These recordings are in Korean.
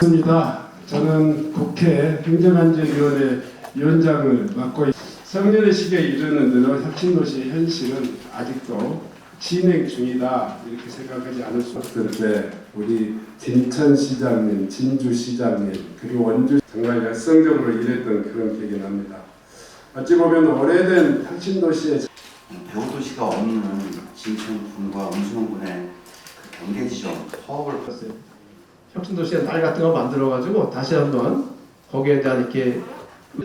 반갑습니다. 저는 국회 행정안전위원회 위원장을 맡고 있- 성년의 시기에 이르는 대로 혁신도시 현실은 아직도 진행 중이다 이렇게 생각하지 않을 수 없을 때 우리 진천시장님, 진주시장님 그리고 원주 정말 열성적으로 일했던 그런 기억이 납니다. 어찌 보면 오래된 혁신도시의 배우 도시가 없는 진천군과 운수원군의 그 경계 지점 허업을 했어요. 혁신도시의 날 같은 거 만들어가지고 다시 한번 거기에 대한 이렇게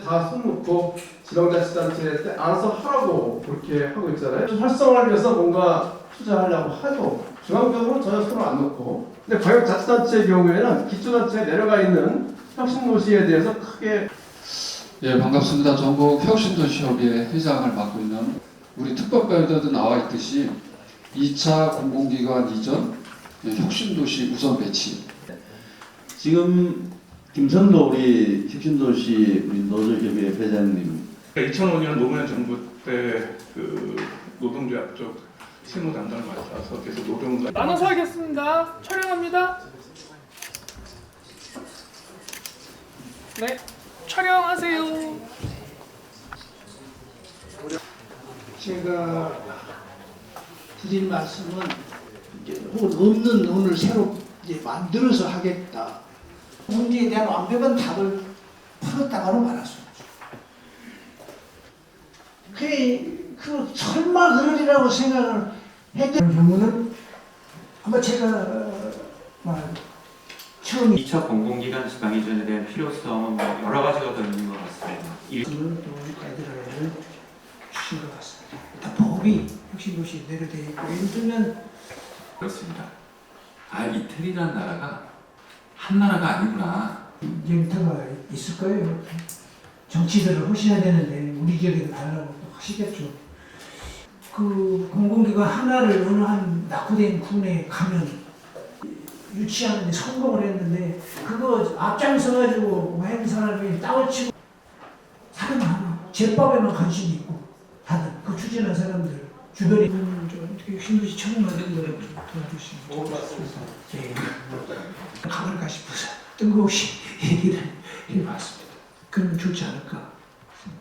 다 손놓고 지방자치단체 때 알아서 하라고 그렇게 하고 있잖아요. 활성화를 위해서 뭔가 투자하려고 해도 중앙적으로 전혀 손을 안 놓고 근데 광역자치단체의 경우에는 기초단체에 내려가 있는 혁신도시에 대해서 크게 예, 반갑습니다. 전국 혁신도시협의회 회장을 맡고 있는 우리 특법가에도 나와 있듯이 2차 공공기관 이전 예, 혁신도시 우선 배치 지금 김선도 우리 혁신도시 우리 노조협의회 회장님 2005년 노무현 정부 때 그 노동조합 쪽 실무 담당을 맡아서 계속 노동을 나눠서 하겠습니다. 촬영합니다. 네, 촬영하세요. 제가 드릴 말씀은 혹은 없는 논을 새로 이제 만들어서 하겠다. 문제에 대한 완벽한 답을 풀었다가는 말할 수 없죠. 그, 그 설마 그러리라고 생각을 했던 경우는 아마 제가 어, 말 처음 2차 공공기관 지방 이전에 대한 필요성은 뭐 여러 가지가 더 있는 것 같습니다. 일- 말씀을 또 가이드라인을 주신 것 같습니다. 일단 법이 혁신도시 내려돼 있고 예를 들면 그렇습니다. 아 이태리란 나라가 한 나라가 아니구나. 인정타가 있을 거예요. 정치들을 하셔야 되는데 우리 지역에도 달라고 또 하시겠죠. 그 공공기관 하나를 어느 한 낙후된 군에 가면 유치하는데 성공을 했는데 그거 앞장서가지고 많은 사람이 땅을 치고 사람 많아. 제법에만 관심이 있고 다들 그 추진한 사람들 주변에 음, 좀 어떻게 힘들지 처음 만든 좀 도와주시면 좋겠습니다. 예. 가볼까 싶어서 뜬금없이 얘기를 해봤습니다. 그러면 좋지 않을까